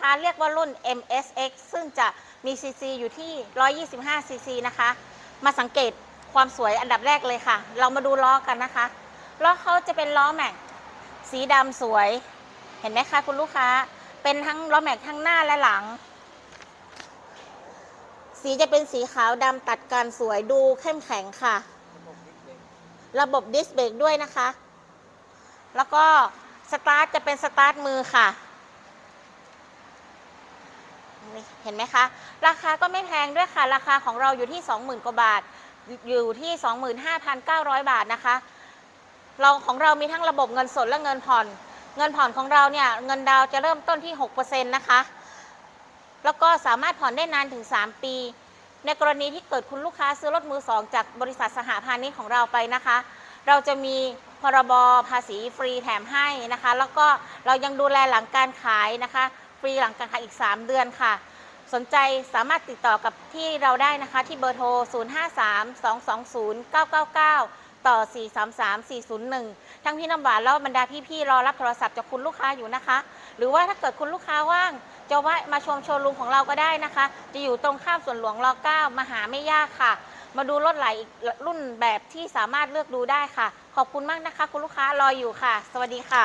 ค้าเรียกว่ารุ่น MSX ซึ่งจะมีซีซีอยู่ที่ 125ซีซีนะคะ มาสังเกตความสวยอันดับแรกเลยค่ะ เรามาดูล้อกันนะคะ ล้อเขาจะเป็นล้อแม็กสีดำสวย เห็นไหมคะคุณลูกค้า เป็นทั้งล้อแม็กทั้งหน้าและหลัง สีจะเป็นสีขาวดำตัดกันสวยดูเข้มแข็งค่ะ ระบบดิสเบรกด้วยนะคะ แล้วก็สตาร์ทจะเป็นสตาร์ทมือค่ะ นี่เห็นไหมคะ ราคาก็ไม่แพงด้วยค่ะ ราคาของเราอยู่ที่ 20,000 กว่าบาท อยู่ที่ 25,900 บาทนะคะ เราของเรามีทั้งระบบเงินสดและเงินผ่อน เงินผ่อนของเราเนี่ย เงินดาวจะเริ่มต้นที่ 6%นะคะ แล้วก็สามารถผ่อนได้นานถึง 3 ปี ในกรณีที่เกิดคุณลูกค้าซื้อรถมือสองจากบริษัทสหพาณิชย์ของเราไปนะคะ เราจะมีพรบภาษีฟรีแถมให้นะคะ แล้วก็เรายังดูแลหลังการขายนะคะ ฟรีหลังการขายอีก 3 เดือนค่ะ สนใจสามารถติดต่อกับที่เราได้นะคะที่เบอร์โทร 053-220-999 ต่อ 433-401 ทั้งพี่น้ำหวานแล้วบรรดาพี่ๆรอรับโทรศัพท์จากคุณลูกค้าอยู่นะคะ หรือว่าถ้าเกิดคุณลูกค้าว่างจะแวะมาชมโชว์รูมของเราก็ได้นะคะ จะอยู่ตรงข้ามสวนหลวงร9มาหาไม่ยากค่ะ มาดูรถหลายอีกรุ่นแบบที่สามารถเลือกดูได้ค่ะ ขอบคุณมากนะคะ คุณลูกค้ารออยู่ค่ะ สวัสดีค่ะ